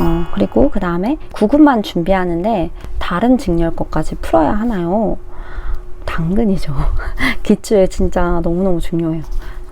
어, 그리고 그 다음에 9급만 준비하는데 다른 직렬 것까지 풀어야 하나요? 당근이죠. 기출에 진짜 너무너무 중요해요.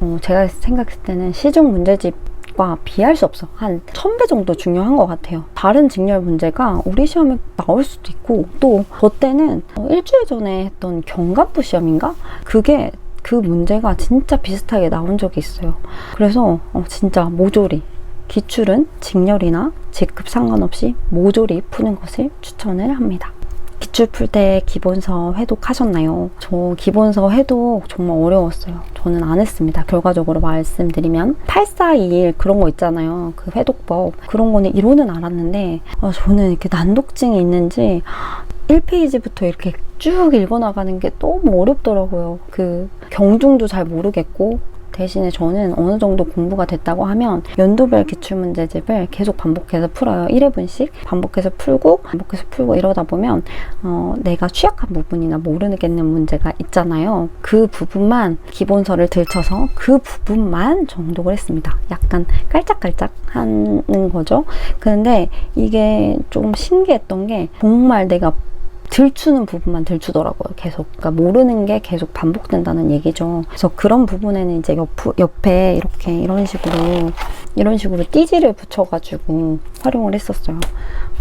어, 제가 생각했을 때는 시중 문제집 과 비할 수 없어. 한 1000배 정도 중요한 것 같아요. 다른 직렬 문제가 우리 시험에 나올 수도 있고, 또, 저 때는 어, 일주일 전에 했던 경갑부 시험인가? 그게 그 문제가 진짜 비슷하게 나온 적이 있어요. 그래서 어, 진짜 모조리 기출은 직렬이나 직급 상관없이 모조리 푸는 것을 추천을 합니다. 기출 풀 때 기본서 회독하셨나요? 저 기본서 회독 정말 어려웠어요. 저는 안 했습니다. 결과적으로 말씀드리면 8421 그런 거 있잖아요. 그 회독법 그런 거는 이론은 알았는데 어, 저는 이렇게 난독증이 있는지 1페이지부터 이렇게 쭉 읽어나가는 게 너무 어렵더라고요. 그 경중도 잘 모르겠고 대신에 저는 어느 정도 공부가 됐다고 하면 연도별 기출문제집을 계속 반복해서 풀어요. 1회분씩 반복해서 풀고 반복해서 풀고 이러다 보면 어, 내가 취약한 부분이나 모르겠는 문제가 있잖아요. 그 부분만 기본서를 들춰서 그 부분만 정독을 했습니다. 약간 깔짝깔짝 하는 거죠. 근데 이게 좀 신기했던 게 정말 내가 들추는 부분만 들추더라고요. 계속. 그러니까 모르는 게 계속 반복된다는 얘기죠. 그래서 그런 부분에는 이제 옆, 옆에 이렇게 이런 식으로, 이런 식으로 띠지를 붙여가지고 활용을 했었어요.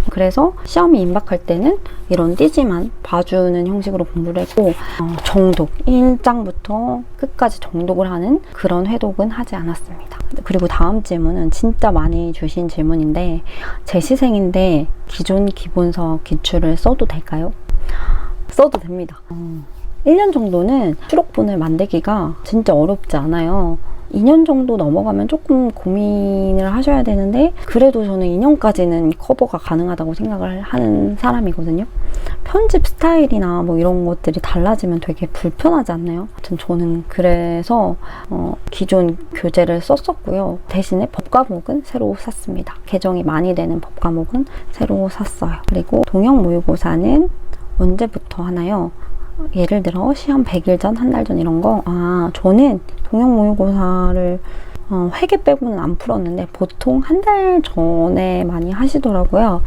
그래서 시험이 임박할 때는 이런 띠지만 봐주는 형식으로 공부를 했고, 어, 정독, 1장부터 끝까지 정독을 하는 그런 회독은 하지 않았습니다. 그리고 다음 질문은 진짜 많이 주신 질문인데, 제 시생인데 기존 기본서 기출을 써도 될까요? 써도 됩니다. 어, 1년 정도는 추록본을 만들기가 진짜 어렵지 않아요. 2년 정도 넘어가면 조금 고민을 하셔야 되는데 그래도 저는 2년까지는 커버가 가능하다고 생각을 하는 사람이거든요. 편집 스타일이나 뭐 이런 것들이 달라지면 되게 불편하지 않나요? 아무튼 저는 그래서 어, 기존 교재를 썼었고요. 대신에 법 과목은 새로 샀습니다. 개정이 많이 되는 법 과목은 새로 샀어요. 그리고 동영 모의고사는 언제부터 하나요? 예를 들어 시험 100일 전, 한 달 전 이런 거. 아, 저는 동영 모의고사를 어, 회계 빼고는 안 풀었는데 보통 한 달 전에 많이 하시더라고요.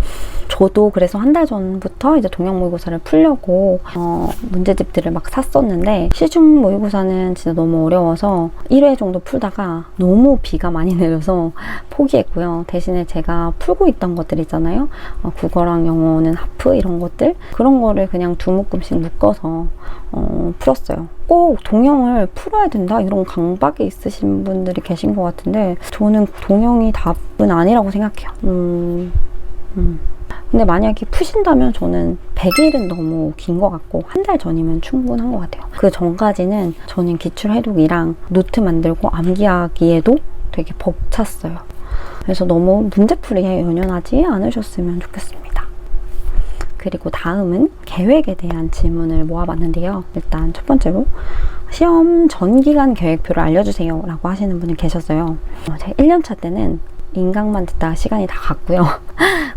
저도 그래서 한 달 전부터 이제 동영 모의고사를 풀려고 어, 문제집들을 막 샀었는데 시중 모의고사는 진짜 너무 어려워서 1회 정도 풀다가 너무 비가 많이 내려서 포기했고요. 대신에 제가 풀고 있던 것들 있잖아요. 어, 국어랑 영어는 하프 이런 것들 그런 거를 그냥 두 묶음씩 묶어서 어, 풀었어요. 꼭 동영을 풀어야 된다 이런 강박이 있으신 분들이 계신 것 같은데 저는 동영이 답은 아니라고 생각해요. 음, 음. 근데 만약에 푸신다면 저는 100일은 너무 긴 것 같고 한 달 전이면 충분한 것 같아요. 그 전까지는 저는 기출 해독이랑 노트 만들고 암기하기에도 되게 벅찼어요. 그래서 너무 문제풀이에 연연하지 않으셨으면 좋겠습니다. 그리고 다음은 계획에 대한 질문을 모아봤는데요. 일단 첫 번째로 시험 전 기간 계획표를 알려주세요 라고 하시는 분이 계셨어요. 어, 제가 1년차 때는 인강만 듣다가 시간이 다 갔고요.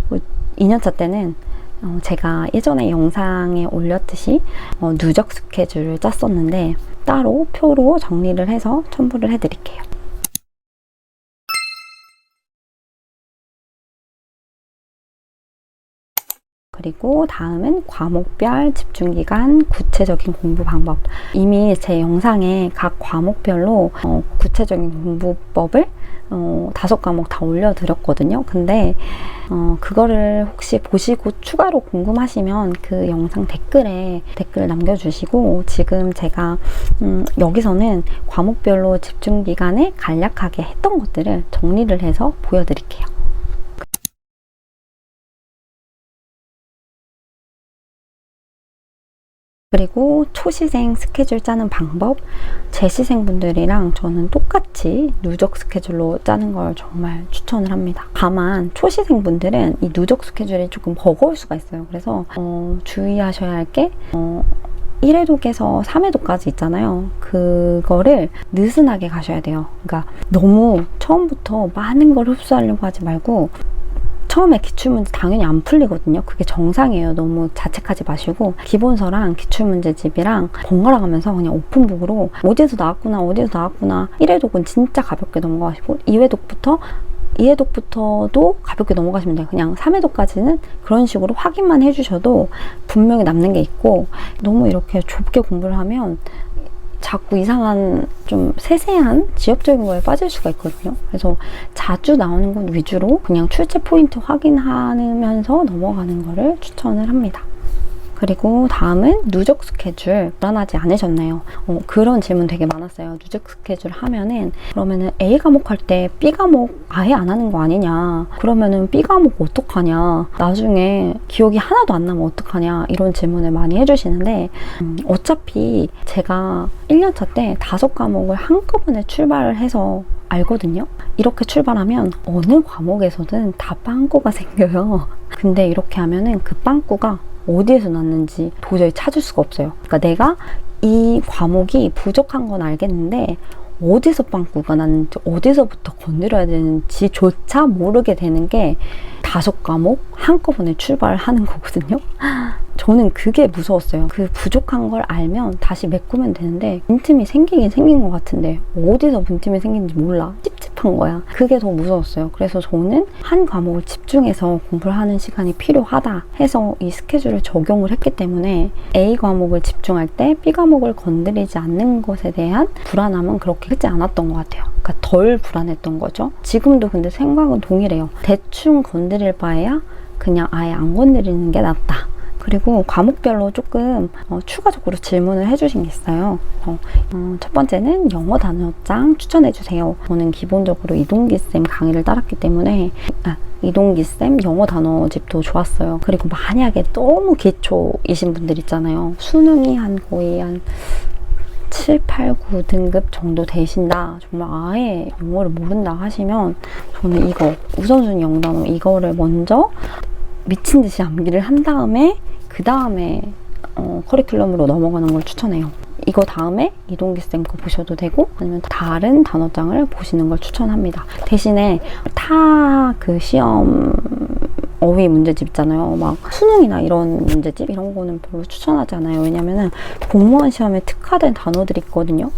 2년차 때는 어, 제가 예전에 영상에 올렸듯이 어, 누적 스케줄을 짰었는데 따로 표로 정리를 해서 첨부를 해드릴게요. 그리고 다음은 과목별 집중기간 구체적인 공부 방법. 이미 제 영상에 각 과목별로 어, 구체적인 공부법을 어, 다섯 과목 다 올려드렸거든요. 근데 어, 그거를 혹시 보시고 추가로 궁금하시면 그 영상 댓글에 댓글 남겨주시고 지금 제가 음, 여기서는 과목별로 집중 기간에 간략하게 했던 것들을 정리를 해서 보여드릴게요. 그리고 초시생 스케줄 짜는 방법, 재시생 분들이랑 저는 똑같이 누적 스케줄로 짜는 걸 정말 추천을 합니다. 다만 초시생 분들은 이 누적 스케줄이 조금 버거울 수가 있어요. 그래서 어, 주의하셔야 할게 어, 1회독에서 3회독까지 있잖아요. 그거를 느슨하게 가셔야 돼요. 그러니까 너무 처음부터 많은 걸 흡수하려고 하지 말고 처음에 기출문제 당연히 안 풀리거든요. 그게 정상이에요. 너무 자책하지 마시고 기본서랑 기출문제집이랑 번갈아 가면서 그냥 오픈북으로 어디에서 나왔구나 어디에서 나왔구나 1회독은 진짜 가볍게 넘어가시고 2회독부터 2회독부터도 가볍게 넘어가시면 돼요. 그냥 3회독까지는 그런 식으로 확인만 해주셔도 분명히 남는 게 있고 너무 이렇게 좁게 공부를 하면 자꾸 이상한 좀 세세한 지엽적인 거에 빠질 수가 있거든요. 그래서 자주 나오는 건 위주로 그냥 출제 포인트 확인하면서 넘어가는 거를 추천을 합니다. 그리고 다음은 누적 스케줄 불안하지 않으셨나요? 어, 그런 질문 되게 많았어요. 누적 스케줄 하면은 그러면은 A 과목 할 때 B 과목 아예 안 하는 거 아니냐? 그러면은 B 과목 어떡하냐? 나중에 기억이 하나도 안 나면 어떡하냐? 이런 질문을 많이 해주시는데 음, 어차피 제가 1년차 때 다섯 과목을 한꺼번에 출발을 해서 알거든요. 이렇게 출발하면 어느 과목에서든 다 빵꾸가 생겨요. 근데 이렇게 하면은 그 빵꾸가 어디에서 났는지 도저히 찾을 수가 없어요. 그러니까 내가 이 과목이 부족한 건 알겠는데 어디서 빵꾸가 났는지 어디서부터 건드려야 되는지조차 모르게 되는 게 다섯 과목 한꺼번에 출발하는 거거든요. 저는 그게 무서웠어요. 그 부족한 걸 알면 다시 메꾸면 되는데 빈틈이 생기긴 생긴 것 같은데 어디서 빈틈이 생긴지 몰라. 찝찝한 거야. 그게 더 무서웠어요. 그래서 저는 한 과목을 집중해서 공부를 하는 시간이 필요하다 해서 이 스케줄을 적용을 했기 때문에 A 과목을 집중할 때 B 과목을 건드리지 않는 것에 대한 불안함은 그렇게 크지 않았던 것 같아요. 그러니까 덜 불안했던 거죠. 지금도 근데 생각은 동일해요. 대충 건드릴 바에야 그냥 아예 안 건드리는 게 낫다. 그리고 과목별로 조금 어, 추가적으로 질문을 해주신 게 있어요. 어, 어, 첫 번째는 영어 단어장 추천해주세요. 저는 기본적으로 이동기 쌤 강의를 따랐기 때문에 아, 이동기 쌤 영어 단어집도 좋았어요. 그리고 만약에 너무 기초이신 분들 있잖아요. 수능이 한 거의 한 7, 8, 9 등급 정도 되신다. 정말 아예 영어를 모른다 하시면 저는 이거 우선순위 영단어 이거를 먼저 미친 듯이 암기를 한 다음에 그 다음에 어, 커리큘럼으로 넘어가는 걸 추천해요. 이거 다음에 이동기 쌤 거 보셔도 되고 아니면 다른 단어장을 보시는 걸 추천합니다. 대신에 타 그 시험 어휘 문제집 있잖아요. 막 수능이나 이런 문제집 이런 거는 별로 추천하지 않아요. 왜냐면은 공무원 시험에 특화된 단어들이 있거든요.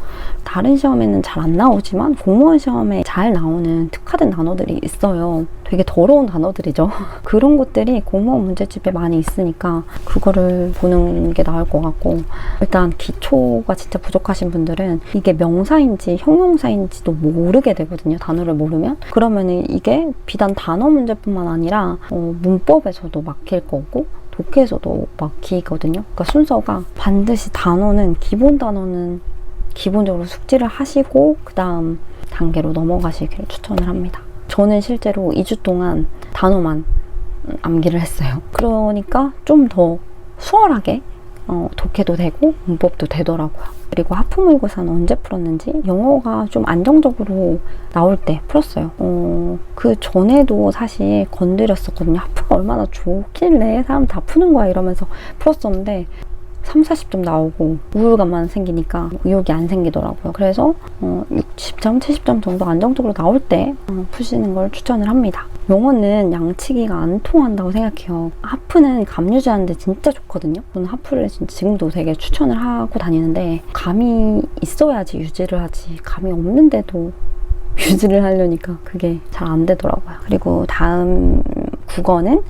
다른 시험에는 잘 안 나오지만 공무원 시험에 잘 나오는 특화된 단어들이 있어요. 되게 더러운 단어들이죠. 그런 것들이 공무원 문제집에 많이 있으니까 그거를 보는 게 나을 것 같고 일단 기초가 진짜 부족하신 분들은 이게 명사인지 형용사인지도 모르게 되거든요. 단어를 모르면 그러면은 이게 비단 단어 문제뿐만 아니라 어, 문법에서도 막힐 거고 독해에서도 막히거든요. 그러니까 순서가 반드시 단어는 기본 단어는 기본적으로 숙지를 하시고 그 다음 단계로 넘어가시기를 추천을 합니다. 저는 실제로 2주 동안 단어만 암기를 했어요. 그러니까 좀 더 수월하게 어, 독해도 되고 문법도 되더라고요. 그리고 하프 모의고사는 언제 풀었는지 영어가 좀 안정적으로 나올 때 풀었어요. 어, 그 전에도 사실 건드렸었거든요. 하프가 얼마나 좋길래 사람 다 푸는 거야 이러면서 풀었었는데 3, 40점 나오고 우울감만 생기니까 의욕이 안 생기더라고요. 그래서 어, 60점, 70점 정도 안정적으로 나올 때 어, 푸시는 걸 추천을 합니다. 영어는 양치기가 안 통한다고 생각해요. 하프는 감 유지하는데 진짜 좋거든요. 저는 하프를 진짜 지금도 되게 추천을 하고 다니는데 감이 있어야지 유지를 하지 감이 없는데도 유지를 하려니까 그게 잘 안 되더라고요. 그리고 다음 국어는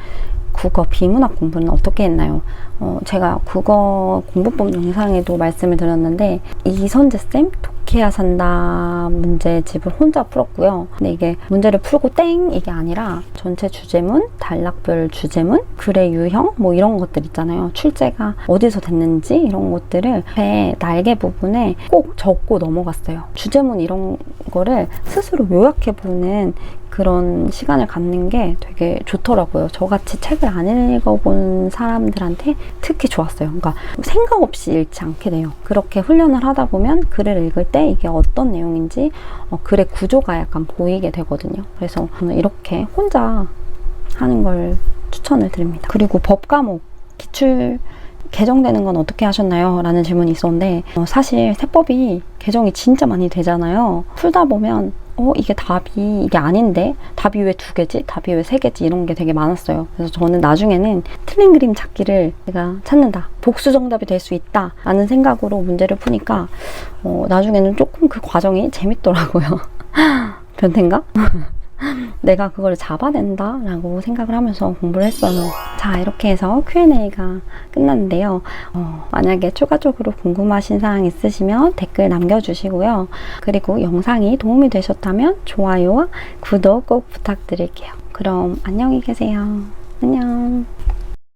국어 비문학 공부는 어떻게 했나요? 어, 제가 국어 공부법 영상에도 말씀을 드렸는데 이선재 쌤 독해야 산다 문제 집을 혼자 풀었고요. 근데 이게 문제를 풀고 땡 이게 아니라 전체 주제문, 단락별 주제문, 글의 유형 뭐 이런 것들 있잖아요. 출제가 어디서 됐는지 이런 것들을 배 날개 부분에 꼭 적고 넘어갔어요. 주제문 이런 거를 스스로 요약해보는 그런 시간을 갖는 게 되게 좋더라고요. 저같이 책을 안 읽어본 사람들한테 특히 좋았어요. 그러니까 생각 없이 읽지 않게 돼요. 그렇게 훈련을 하다 보면 글을 읽을 때 이게 어떤 내용인지 어, 글의 구조가 약간 보이게 되거든요. 그래서 저는 이렇게 혼자 하는 걸 추천을 드립니다. 그리고 법 과목 기출 개정되는 건 어떻게 하셨나요? 라는 질문이 있었는데 어, 사실 세법이 개정이 진짜 많이 되잖아요. 풀다 보면 어, 이게 답이, 이게 아닌데? 답이 왜 두 개지? 답이 왜 세 개지? 이런 게 되게 많았어요. 그래서 저는 나중에는 틀린 그림 찾기를 내가 찾는다. 복수 정답이 될 수 있다. 라는 생각으로 문제를 푸니까, 어, 나중에는 조금 그 과정이 재밌더라고요. 변태인가? 내가 그걸 잡아낸다 라고 생각을 하면서 공부를 했어요. 자, 이렇게 해서 Q&A가 끝났는데요. 어, 만약에 추가적으로 궁금하신 사항 있으시면 댓글 남겨주시고요. 그리고 영상이 도움이 되셨다면 좋아요와 구독 꼭 부탁드릴게요. 그럼 안녕히 계세요. 안녕.